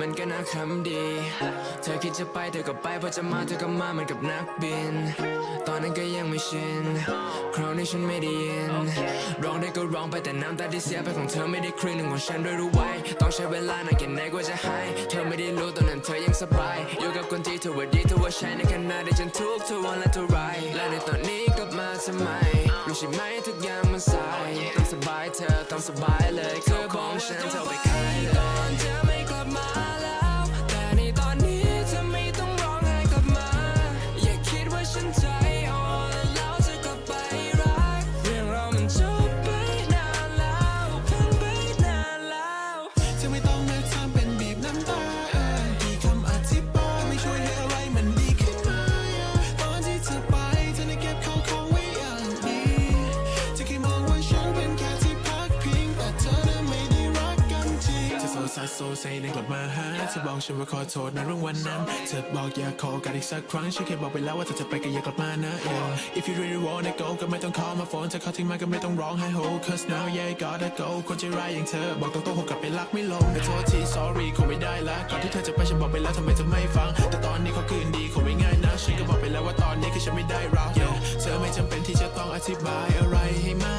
มันก็น่าคำดี เธอคิดจะไปเธอก็ไปพอจะมาเธอก็มาเหมือนกับนักบิน ตอนนั้นก็ยังไม่ชินคราวนี้ฉันไม่ได้ยิน ร้องได้ก็ร้องไปแต่น้ำตาที่เสียไปของเธอไม่ได้ครึ่งหนึ่งของฉันด้วยรู้ไว้ ต้องใช้เวลานานแค่ไหนกว่าจะหาย เธอไม่ได้รู้ตอนนั้นเธอยังสบาย อยู่กับคนที่เธอว่าดีเธอว่าใช่ในขณะที่ฉันทุกข์เธอวันและเท่าไรและในตอนนี้กลับมาทำไมรู้ใช่ไหมทุกอย่างมันสายต้องสบายเธอต้องสบายเลยเธอของฉันเธอไป ซซัสโซเซในกลับมาหาเธอบอกฉันว่าขอโทษในเรื่องวันนั้น เธอบอกอย่าขอกันอีกสักครั้งฉันแค่บอกไปแล้วว่าเธอจะไปก็อย่ากลับมานะ yeah. If you really wanna go ก็ไม่ต้อง call my phone เธอเข้าทิ้งมาก็ไม่ต้องร้องไห้โฮ Cause now yeah gotta go คนใจร้ายอย่างเธอ บอกตรงๆคงกลับไปรักไม่ลงแต่โทษที sorry คงไม่ได้ละก่อนที่เธอจะไปฉันบอกไปแล้วทำไมเธอไม่ฟัง แต่ตอนนี้เขาคืนดีคงไม่ง่ายนะฉันก็บอกไปแล้วว่าตอนนี้คือฉันไม่ได้รัก yeah. เธอไม่จำเป็นที่จะต้องอธิบายอะไรให้มาก